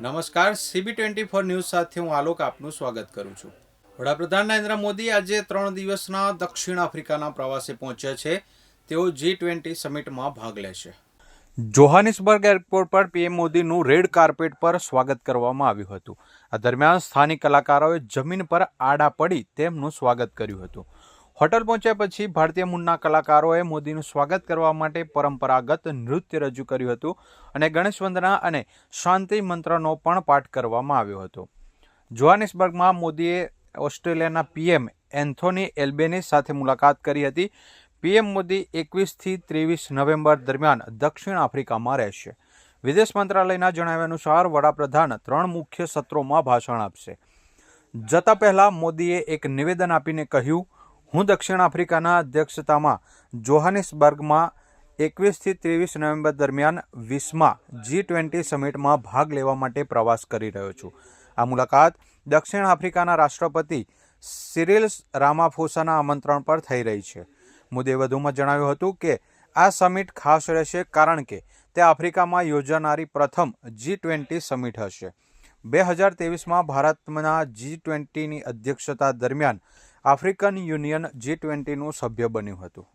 નમસ્કાર CB twenty four news સાથે હું આલોક આપનું સ્વાગત કરું છું. વડાપ્રધાન નરેન્દ્ર મોદી આજે ત્રણ દિવસના દક્ષિણ આફ્રિકાના પ્રવાસે પહોંચ્યા છે. તેઓ જી ટ્વેન્ટી સમિટમાં ભાગ લેશે. જોહાનિસબર્ગ એરપોર્ટ પર પીએમ મોદીનું રેડ કાર્પેટ પર સ્વાગત કરવામાં આવ્યું હતું. આ દરમિયાન સ્થાનિક કલાકારોએ જમીન પર આડા પડી તેમનું સ્વાગત કર્યું હતું. હોટલ પહોંચ્યા પછી ભારતીય મૂળના કલાકારોએ મોદીનું સ્વાગત કરવા માટે પરંપરાગત નૃત્ય રજૂ કર્યું હતું અને ગણેશ વંદના અને શાંતિ મંત્રનો પણ પાઠ કરવામાં આવ્યો હતો. જોહાનિસબર્ગમાં મોદીએ ઓસ્ટ્રેલિયાના પીએમ એન્થોની એલ્બેની સાથે મુલાકાત કરી હતી. પીએમ મોદી એકવીસથી ત્રેવીસ નવેમ્બર દરમિયાન દક્ષિણ આફ્રિકામાં રહેશે. વિદેશ મંત્રાલયના જણાવ્યા અનુસાર વડાપ્રધાન ત્રણ મુખ્ય સત્રોમાં ભાષણ આપશે. જતા પહેલા મોદીએ એક નિવેદન આપીને કહ્યું હું દક્ષિણ આફ્રિકાના અધ્યક્ષતામાં જોહાનિસબર્ગમાં એકવીસથી ત્રેવીસ નવેમ્બર દરમિયાન વીસમાં જી ટ્વેન્ટી સમિટમાં ભાગ લેવા માટે પ્રવાસ કરી રહ્યો છું. આ મુલાકાત દક્ષિણ આફ્રિકાના રાષ્ટ્રપતિ સિરિલ રામાફોસાના આમંત્રણ પર થઈ રહી છે. મુદ્દે વધુમાં જણાવ્યું હતું કે, આ સમિટ ખાસ રહેશે કારણ કે તે આફ્રિકામાં યોજાનારી પ્રથમ જી ટ્વેન્ટી સમિટ હશે. બે હજાર ત્રેવીસમાં ભારતના જી ટ્વેન્ટીની અધ્યક્ષતા દરમિયાન આફ્રિકન યુનિયન જી ટ્વેન્ટીનું સભ્ય બન્યું હતું.